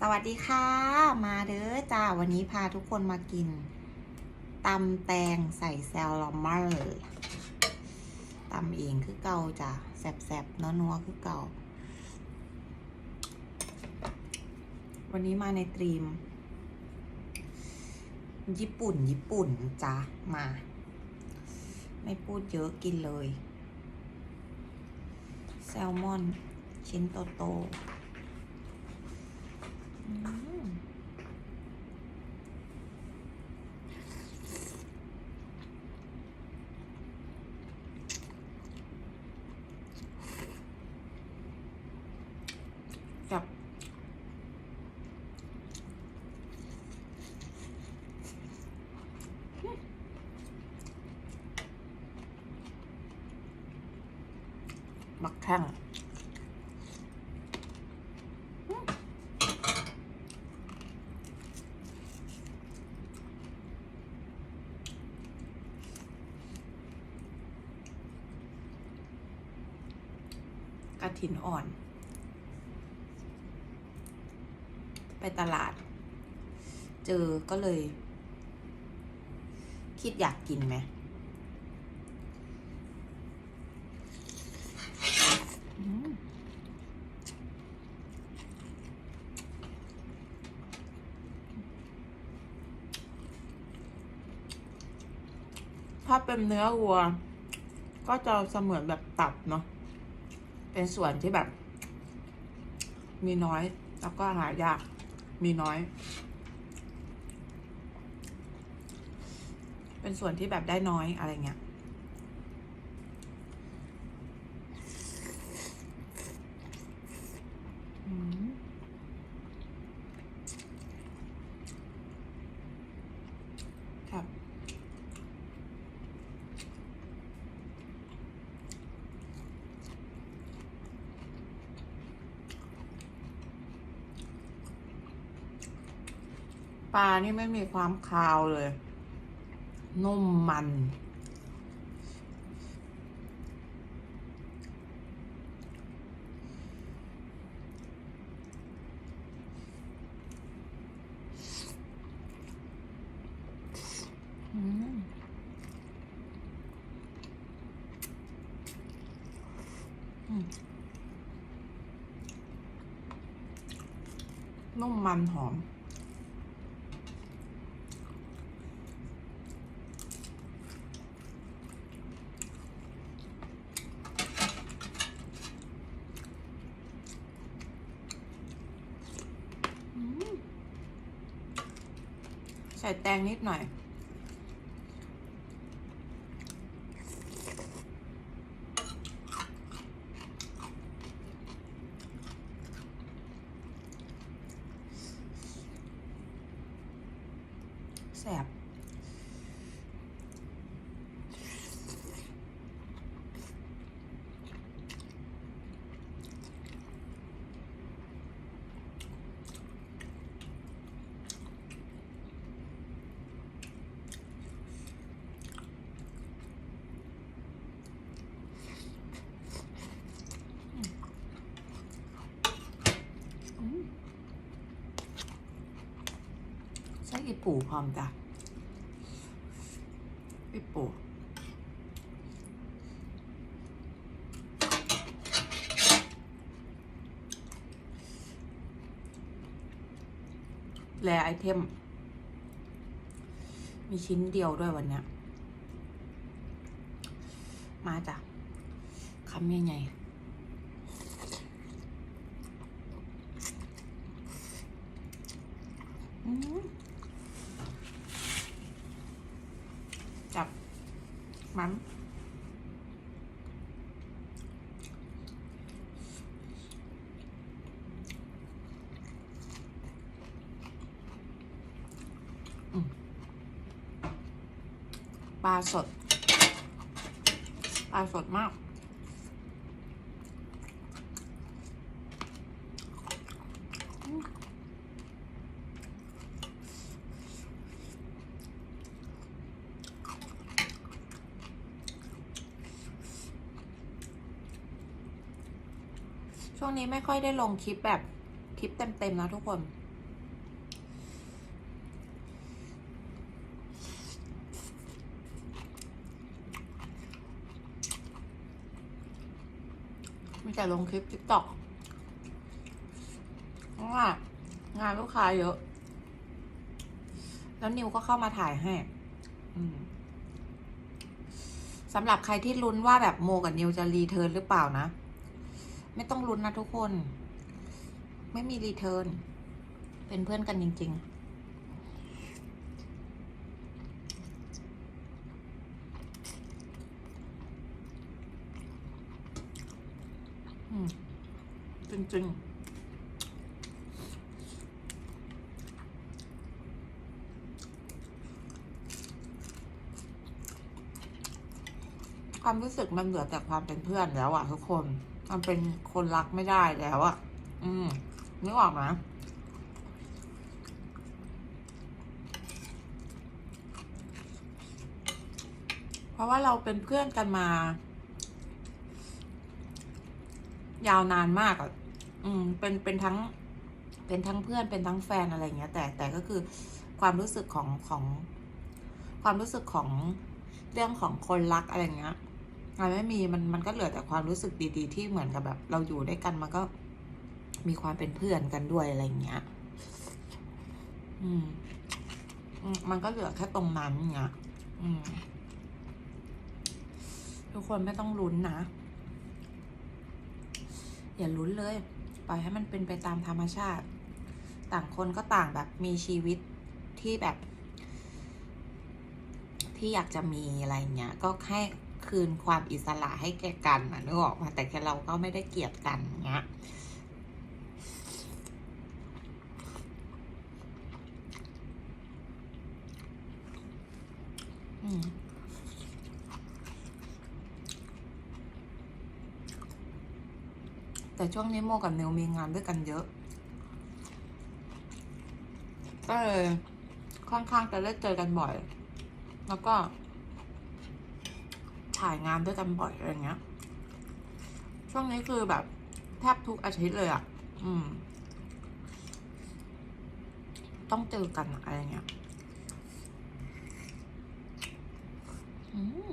สวัสดีค่ะ มาเด้อจ้า วันนี้พาทุกคนมากินตำแตงใส่แซลมอนตำเองคือเก่าจ้ะแสบๆนัวๆคือเก่า วันนี้มาในตรีม ญี่ปุ่น ญี่ปุ่นจ้ะมา ไม่พูดเยอะกินเลย แซลมอน ชิ้นโตๆอืม จับมักแข้งก ระถินอ่อน ไปตลาด เจอก็เลย คิดอยากกินไหมอืมถ้าเป็นเนื้อวัว ก็จะเสมือนแบบตับเนาะ เป็นส่วนที่แบบ มีน้อย แล้วก็หายาก มีน้อย เป็นส่วนที่แบบได้น้อยอะไรเงี้ย ปลานี่ไม่มีความคาวเลย นุ่มมัน นุ่มมันหอม อืมใส่แตง นิดหน่อย แสบ อืมใช่อี ปูพร้อมจ้ะอีปูแลไอเทม มีชิ้นเดียวด้วยวันเนี้ย มาจ้ะคำใหญ่ๆอืม จับมันปลาสด ปลาสดมาก วงนี้ไม่ค่อยได้ลงคลิปแบบคลิปเต็มๆนะทุกคน มีแต่ลงคลิปติ๊กตอกเพราะว่างานลูกค้าเยอะ แล้วนิวก็เข้ามาถ่ายให้สำหรับใครที่ลุ้นว่าแบบโมกับนิวจะรีเทิร์นหรือเปล่านะ ไม่ต้องลุ้นนะทุกคน ไม่มีรีเทิร์น เป็นเพื่อนกันจริงๆอืมจริงๆความรู้สึกมันเหลือแต่ความเป็นเพื่อนแล้วอะทุกคน มันเป็นคนรักไม่ได้แล้วอะอืมนึกออกไหมเพราะว่าเราเป็นเพื่อนกันมา ยาวนานมากอะอืม เป็นเป็นทั้ง เป็นทั้งเพื่อนเป็นทั้งแฟนอะไรเงี้ย แต่แต่ก็คือความรู้สึกของของ ความรู้สึกของเรื่องของคนรักอะไรเงี้ย มันไม่มีมันมันก็เหลือแต่ความรู้สึกดีๆ ที่เหมือนกับแบบ เราอยู่ด้วยกันมันก็มีความเป็นเพื่อนกันด้วยอะไรเงี้ย อืมมมันก็เหลือแค่ตรงนั้นเงี้ยอืมทุกคนไม่ต้องลุ้นนะ อย่าลุ้นเลย ปล่อยให้มันเป็นไปตามธรรมชาติ ต่างคนก็ต่างแบบมีชีวิตที่แบบ ที่อยากจะมีอะไรเงี้ย ก็ให้ คืนความอิสระให้แก่กันนะนึกออกมาแต่แค่เราก็ไม่ได้เกลียดกันเงี้ยแต่ช่วงนี้โมกับนิวมีงานด้วยกันเยอะ ก็เลยค่อนข้างจะได้เจอกันบ่อย แล้วก็ ถ่ายงานด้วยกันบ่อยอะไรเงี้ย ช่วงนี้คือแบบแทบทุกอาทิตย์เลยอะ่ะ อืม ต้องเจอกันอะไรเงี้ยอืม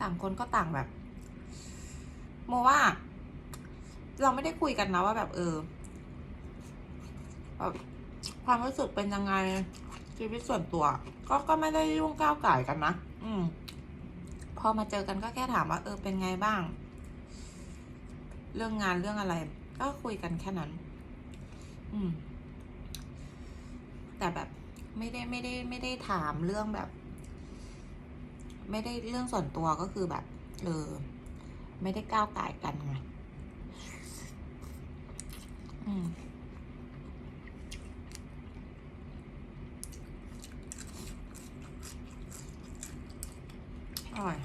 ต่างคนก็ต่างแบบโมว่า เราไม่ได้คุยกันนะว่าแบบเออ แบบความรู้สึกเป็นยังไงชีวิตส่วนตัว ก็ก็ไม่ได้ยุ่งก้าวไก่กันนะอืม พอมาเจอกันก็แค่ถามว่า เออเป็นไงบ้าง เรื่องงานเรื่องอะไร ก็คุยกันแค่นั้น อืม แต่แบบไม่ได้ไม่ได้ ไม่ได้ถามเรื่องแบบ ไม่ได้เรื่องส่วนตัวก็คือแบบ เออ ไม่ได้ก้าวไก่กันไงอืม อร่อย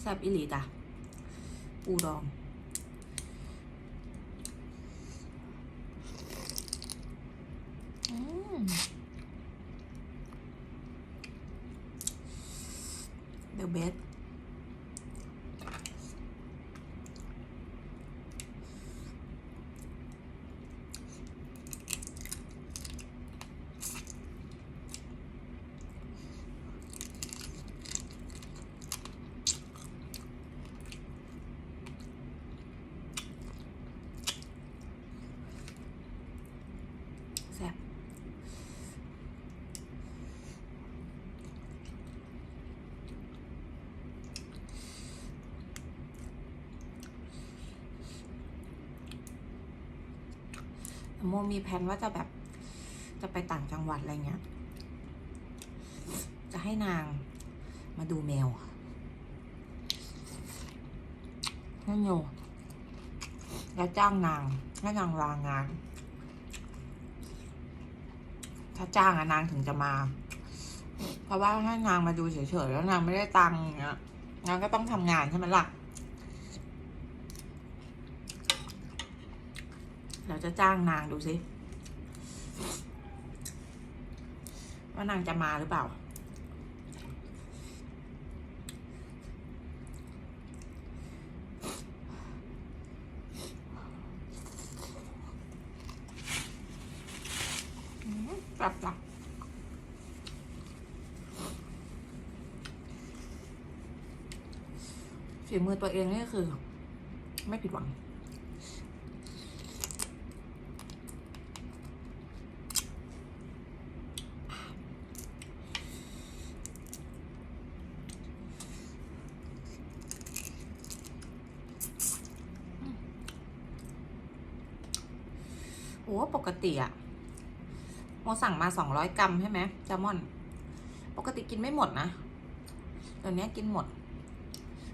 แซ่บอิหลีจ้ะปูดอง lubid โมมีแผนว่าจะแบบ จะไปต่างจังหวัดอะไรเงี้ย จะให้นางมาดูแมวให้โยแล้วจ้างนางให้นางลางาน ถ้าจ้างอะนางถึงจะมา เพราะว่าถ้านางมาดูเฉยๆแล้วนางไม่ได้ตังค์เงี้ยนางก็ต้องทำงานใช่ไหมล่ะ เราจะจ้างนางดูสิว่านางจะมาหรือเปล่าอืมกลับจ้ะฝีมือตัวเองนี่คือ ไม่ผิดหวัง โอ้ปกติอะโมสั่งมาสองร้อยกรัมใช่ไหมแซลมอน ปกติกินไม่หมดนะเดี๋ยวนี้กินหมด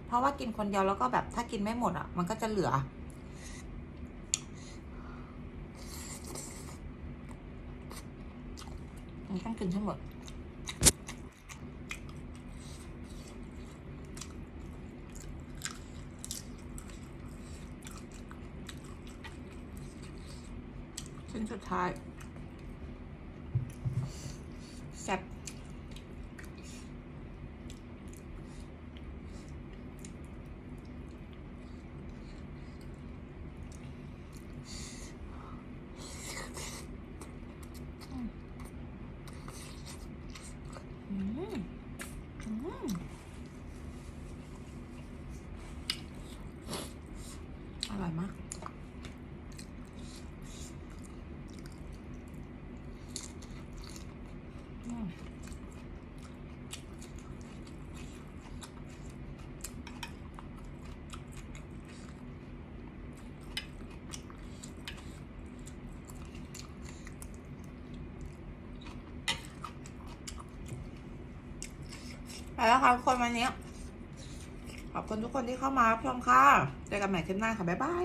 เพราะว่ากินคนเดียวแล้วก็แบบถ้ากินไม่หมดอะมันก็จะเหลือ มันต้องกินให้หมด สุดท้ายแซ่บอืมอืมอร่อยมาก อืมไป แล้วค่ะทุกคนวันนี้ ขอบคุณทุกคนที่เข้ามารับชมค่ะเจอกันใหม่คลิปหน้าค่ะ บ๊ายบาย